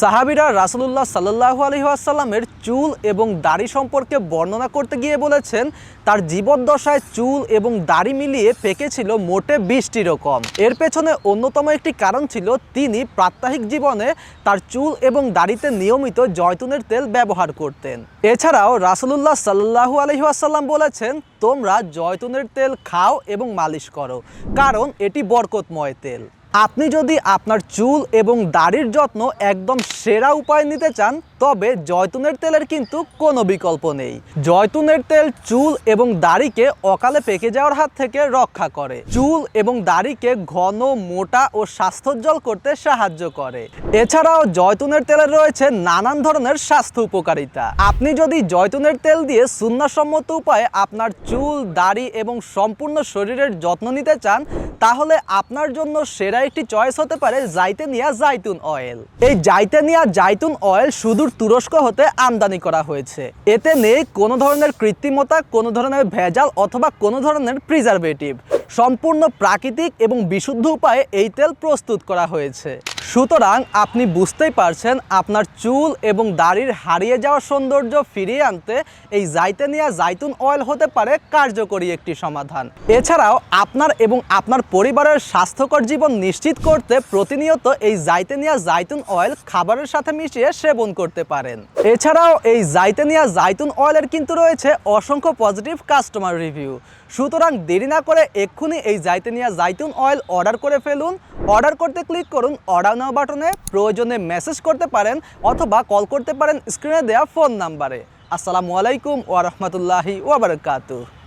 সাহাবিরা রাসুলুল্লাহ সাল্লাহ আলহিহাসাল্লামের চুল এবং দাড়ি সম্পর্কে বর্ণনা করতে গিয়ে বলেছেন, তার জীবদ্দশায় চুল এবং দাড়ি মিলিয়ে পেকেছিল মোটে বিশটিরও কম এর পেছনে অন্যতম একটি কারণ ছিল, তিনি প্রাত্যহিক জীবনে তার চুল এবং দাড়িতে নিয়মিত জয়তুনের তেল ব্যবহার করতেন। এছাড়াও রাসুলুল্লাহ সাল্লাহু আলহিহাসাল্লাম বলেছেন, তোমরা জয়তুনের তেল খাও এবং মালিশ করো, কারণ এটি বরকতময় তেল। আপনি যদি আপনার চুল এবং দাড়ির যত্ন একদম সেরা উপায় নিতে চান তবে জয়তুনের তেলের কিন্তু কোনো বিকল্প নেই। জয়তুনের তেল চুল এবং দাড়িকে অকালে পেকে যাওয়ার হাত থেকে রক্ষা করে। চুল এবং দাড়িকে ঘন, মোটা ও স্বাস্থ্যোজ্জ্বল করতে সাহায্য করে। এছাড়াও জয়তুনের তেলের রয়েছে নানান ধরনের স্বাস্থ্য উপকারিতা। আপনি যদি জয়তুনের তেল দিয়ে সুন্নাসম্মত উপায়ে আপনার চুল, দাড়ি এবং সম্পূর্ণ শরীরের যত্ন নিতে চান, তাহলে আপনার জন্য সেরা একটি চয়েস হতে পারে জাইতেনিয়া জাইতুন অয়েল। এই জাইতেনিয়া জাইতুন অয়েল সুদূর তুরস্ক হতে আমদানি করা হয়েছে। এতে নেই কোনো ধরনের কৃত্রিমতা, কোনো ধরনের ভেজাল অথবা কোনো ধরনের প্রিজারভেটিভ সম্পূর্ণ প্রাকৃতিক এবং বিশুদ্ধ উপায়ে এই তেল প্রস্তুত করা হয়েছে। সুতরাং আপনি বুঝতেই পারছেন আপনার চুল এবং দাড়ির হারিয়ে যাওয়া সৌন্দর্য ফিরিয়ে আনতে এই জাইতেনিয়া জাইতুন অয়েল হতে পারে কার্যকরী একটি সমাধান। এছাড়াও আপনার এবং আপনার পরিবারের স্বাস্থ্যকর জীবন নিশ্চিত করতে প্রতিনিয়ত এই জাইতেনিয়া জাইতুন অয়েল খাবারের সাথে মিশিয়ে সেবন করতে পারেন। এছাড়াও এই জাইতেনিয়া জাইতুন অয়েলের কিন্তু রয়েছে অসংখ্য পজিটিভ কাস্টমার রিভিউ। সুতরাং দেরি না করে এক্ষুনি এই জাইতেনিয়া জাইতুন অয়েল অর্ডার করে ফেলুন। অর্ডার করতে ক্লিক করুন, অর্ডার নাও বাটনে প্রয়োজনে মেসেজ করতে পারেন অথবা কল করতে পারেন স্ক্রিনে দেওয়া ফোন নাম্বারে আসসালামু আলাইকুম ওয়া রাহমাতুল্লাহি ওয়া বারাকাতুহু।